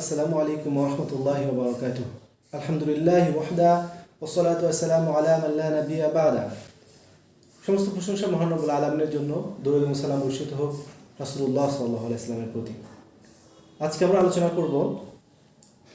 আসসালামু আলাইকুম রহমতুল্লাহ বরকাত আলহামদুলিল্লাহ ওয়াহদা ওসলাত আসসালাম আলা আল্লাহ নবী আবাদা সমস্ত প্রশংসা মহানবুল আলমের জন্য দরুদ মুসালাম বর্ষিত হোক রাসুল্লাহ সাল্লাহ ইসলামের প্রতি। আজকে আমরা আলোচনা করব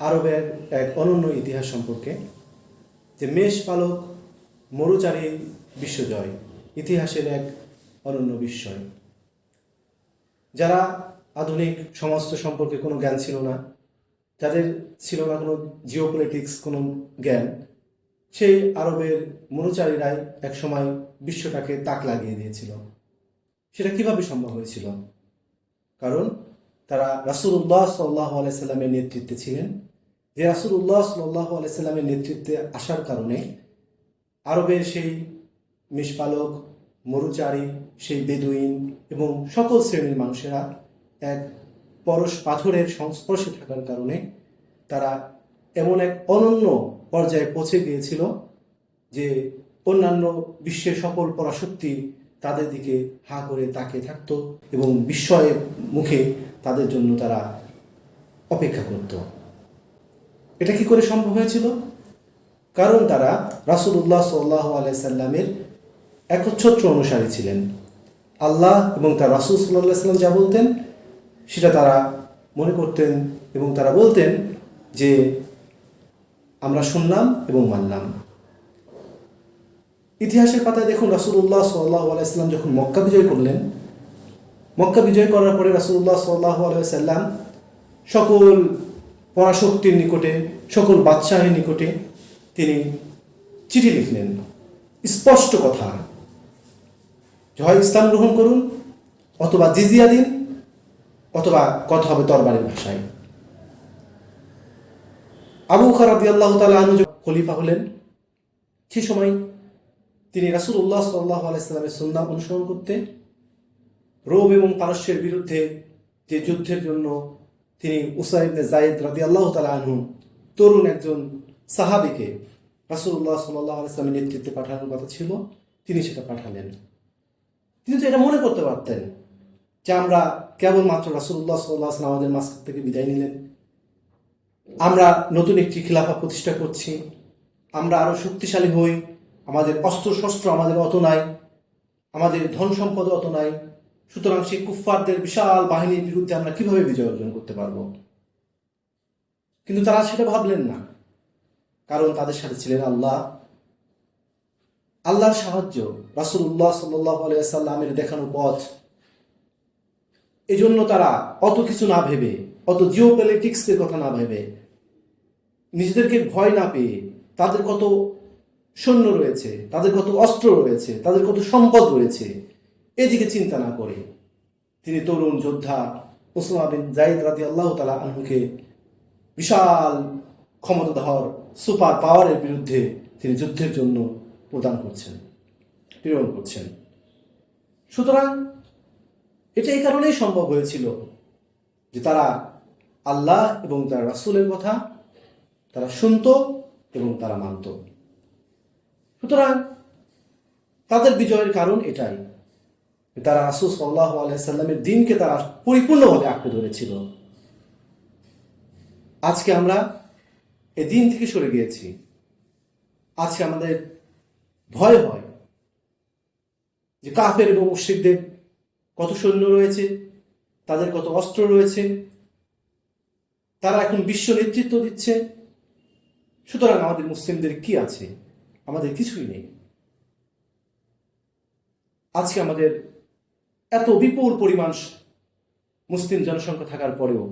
আরবের এক অনন্য ইতিহাস সম্পর্কে, যে মেষ পালক মরুচারী বিশ্বজয়, ইতিহাসের এক অনন্য বিস্ময়। যারা আধুনিক সমাজত্ব সম্পর্কে কোনো জ্ঞান ছিল না যাদের ছিল না কোনো জিওপলিটিক্স কোনো জ্ঞান, সেই আরবের মনুচারীরাই একসময় বিশ্বটাকে তাক লাগিয়ে দিয়েছিল। সেটা কীভাবে সম্ভব হয়েছিল? কারণ তারা রাসুল্লাহ সাল্লাহ আলাইসাল্লামের নেতৃত্বে ছিলেন। যে রাসুল্লাহ সাল্লাহ আলাইসাল্লামের নেতৃত্বে আসার কারণে আরবের সেই মিষপালক, মরুচারী, সেই বেদুইন এবং সকল শ্রেণির মানুষেরা এক পরশ পাথরের সংস্পর্শে থাকার কারণে তারা এমন এক অনন্য পর্যায়ে পৌঁছে গিয়েছিল যে অন্যান্য বিশ্বের সকল পরাশক্তি তাদের দিকে হা করে তাকিয়ে থাকত এবং বিস্ময়ের মুখে তাদের জন্য তারা অপেক্ষা করত। এটা কি করে সম্ভব হয়েছিল? কারণ তারা রাসুল্লাহ সাল্লাহ আলাইসাল্লামের একচ্ছত্র অনুসারী ছিলেন। আল্লাহ এবং তার রাসুল সাল্লাহ সাল্লাম যা বলতেন সেটা তারা মনে করতেন এবং তারা বলতেন যে আমরা শুনলাম এবং মানলাম। ইতিহাসের পাতায় দেখুন রাসুল্লাহ সাল্লাহ আলাইসাল্লাম যখন মক্কা বিজয় করলেন, মক্কা বিজয় করার পরে রাসুল্লাহ সাল্লাহ আলাইসাল্লাম সকল পরাশক্তির নিকটে, সকল বাদশাহের নিকটে তিনি চিঠি লিখলেন। স্পষ্ট কথা হয় ইসলাম গ্রহণ করুন অথবা জিজিয়া দিন অথবা কথা হবে তরবারের ভাষায়। আবু খারাদি আল্লাহ তালা খলিফা হলেন, সে সময় তিনি রাসুল উল্লাহ সাল্লাহ আলাইস্লামের সন্না অনুসরণ করতে, রোম এবং পারস্যের বিরুদ্ধে যে যুদ্ধের জন্য তিনি উসাইবনে জায়েদ রাদি আল্লাহ তালা আনহু তরুণ একজন সাহাবিকে রাসুল্লাহ সাল্লাহ আলাইস্লামের নেতৃত্বে পাঠানোর কথা ছিল, তিনি সেটা পাঠালেন। তিনি তো এটা মনে করতে পারতেন যে আমরা কেবলমাত্র রাসুল্লাহ সাল্লাহ আসলাম আমাদের মাঝ থেকে বিদায় নিলেন। আমরা নতুন একটি খিলাফা প্রতিষ্ঠা করছি। আমরা আরও শক্তিশালী হই। আমাদের অস্ত্র শস্ত্র আমাদের অত নাই। আমাদের ধন সম্পদ অত নাই। সুতরাং সেই কুফফারদের বিশাল বাহিনীর বিরুদ্ধে আমরা কীভাবে বিজয় অর্জন করতে পারব? কিন্তু তারা সেটা ভাবলেন না। কারণ তাদের সাথে ছিলেন আল্লাহ। আল্লাহর সাহায্য রাসুল্লাহ সাল্লাহ আলাইসাল্লামের দেখানো পথ এজন্য তারা অত কিছু না ভেবে, অত জিও পলিটিক্সের কথা না ভেবে, নিজেদেরকে ভয় না পেয়ে তাদের কত সৈন্য রয়েছে, তাদের কত অস্ত্র রয়েছে, তাদের কত সম্পদ রয়েছে, এদিকে চিন্তা না করে। তিনি তরুণ যোদ্ধা ওসমা বিন জাইদ রাদি আল্লাহ তালা আনহুকে বিশাল ক্ষমতাধর সুপার পাওয়ারের বিরুদ্ধে তিনি যুদ্ধের জন্য প্রদান করছেন, প্রেরণ করছেন। সুতরাং এটা এই কারণেই সম্ভব হয়েছিল যে তারা আল্লাহ এবং তার রাসুলের কথা তারা শুনত এবং তারা মানত। সুতরাং তাদের বিজয়ের কারণ এটাই তারা রাসুল সাল্লাহ আলাইসাল্লামের দিনকে তারা পরিপূর্ণভাবে আঁকড়ে ধরেছিল। আজকে আমরা এ দিন থেকে সরে গিয়েছি। আজকে আমাদের ভয় হয় যে কাফের এবং মুশ্রিকদের কত সৈন্য রয়েছে, তাদের কত অস্ত্র রয়েছে, তারা এখন বিশ্ব নেতৃত্ব দিচ্ছে। সুতরাং আমাদের মুসলিমদের কি আছে? আমাদের কিছুই নেই। আজকে আমাদের এত বিপুল পরিমাণ মুসলিম জনসংখ্যা থাকার পরেও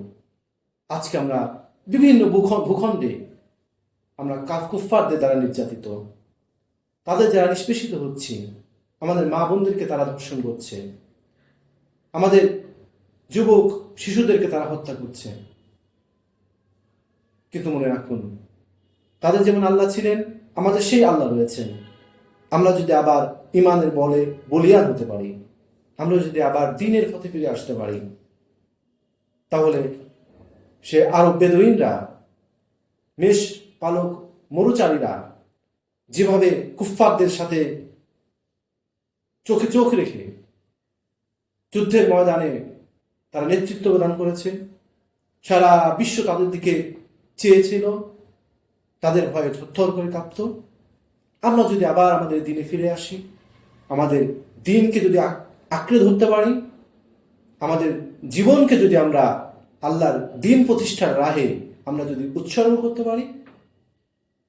আজকে আমরা বিভিন্ন ভূখণ্ডে আমরা কাফ কুফারদের দ্বারা নির্যাতিত। তাদের যারা নিষ্পেষিত হচ্ছে, আমাদের মা বোনদেরকে তারা ধর্ষণ করছে। আমাদের যুবক শিশুদেরকে তারা হত্যা করছে। কিন্তু মনে রাখুন, তাদের যেমন আল্লাহ ছিলেন, আমাদের সেই আল্লাহ রয়েছেন। আমরা যদি আবার ইমানের বলে বলিয়ান হতে পারি, আমরা যদি আবার দিনের পথে ফিরে আসতে পারি, তাহলে সে আরব বেদুইনরা, মেষ পালক মরুচারীরা যেভাবে কুফফারদের সাথে চোখে চোখ রেখে যুদ্ধের ময়দানে তারা নেতৃত্ব প্রদান করেছে। সারা বিশ্ব তাদের দিকে চেয়েছিল। তাদের ভয়ে থর করে কাঁপত। আমরা যদি আবার আমাদের দিনে ফিরে আসি, আমাদের দিনকে যদি আঁকড়ে ধরতে পারি, আমাদের জীবনকে যদি আমরা আল্লাহর দিন প্রতিষ্ঠার রাহে আমরা যদি উৎসর্গ করতে পারি,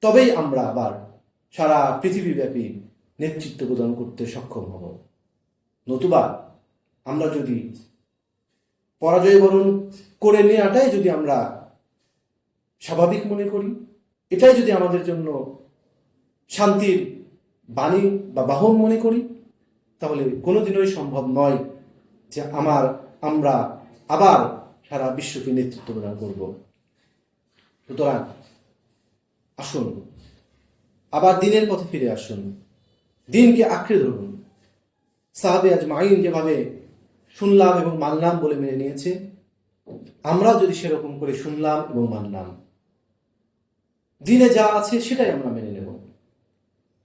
তবেই আমরা আবার সারা পৃথিবীব্যাপী নেতৃত্ব প্রদান করতে সক্ষম হব। নতুবা আমরা যদি পরাজয় বরণ করে নেওয়াটাই যদি আমরা স্বাভাবিক মনে করি, এটাই যদি আমাদের জন্য শান্তির বাণী বা বাহন মনে করি, তাহলে কোনোদিনই সম্ভব নয় যে আমার, আমরা আবার সারা বিশ্বকে নেতৃত্ব প্রদান করব। সুতরাং আসুন, আবার দিনের পথে ফিরে আসুন। দিনকে আঁকড়ে ধরুন। সাহাবে আজ মাইন যেভাবে শুনলাম এবং মানলাম বলে মেনে নিয়েছে। আমরা যদি সেরকম করে শুনলাম এবং মানলাম, দিনে যা আছে সেটাই আমরা মেনে নেব।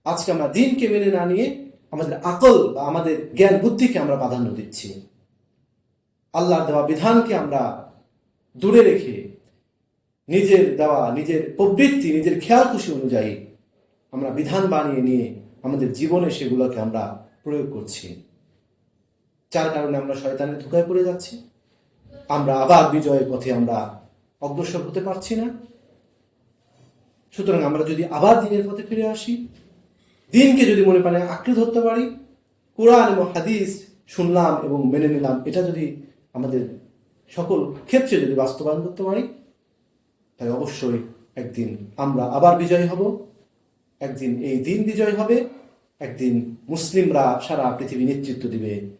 আজকে আমরা দিনকে মেনে না নিয়ে আমাদের আকল বা আমাদের জ্ঞান বুদ্ধিকে আমরা প্রাধান্য দিচ্ছি। আল্লাহর দেওয়া বিধানকে আমরা দূরে রেখে নিজের দেওয়া, নিজের প্রবৃত্তি, নিজের খেয়াল খুশি অনুযায়ী আমরা বিধান বানিয়ে নিয়ে আমাদের জীবনে সেগুলোকে আমরা প্রয়োগ করছি। যার কারণে আমরা শয়তানের ধোকায় পড়ে যাচ্ছি। আমরা আবার বিজয়ের পথে আমরা অগ্রসর হতে পারছি না। সুতরাং আমরা যদি আবার দিনের পথে ফিরে আসি, দিনকে যদি মনে প্রাণে আঁকড়ে ধরতে পারি, কোরআন এবং হাদিস শুনলাম এবং মেনে নিলাম, এটা যদি আমাদের সকল ক্ষেত্রে যদি বাস্তবায়ন করতে পারি, তাহলে অবশ্যই একদিন আমরা আবার বিজয় হব। একদিন এই দিন বিজয় হবে। একদিন মুসলিমরা সারা পৃথিবী নেতৃত্ব দিবে।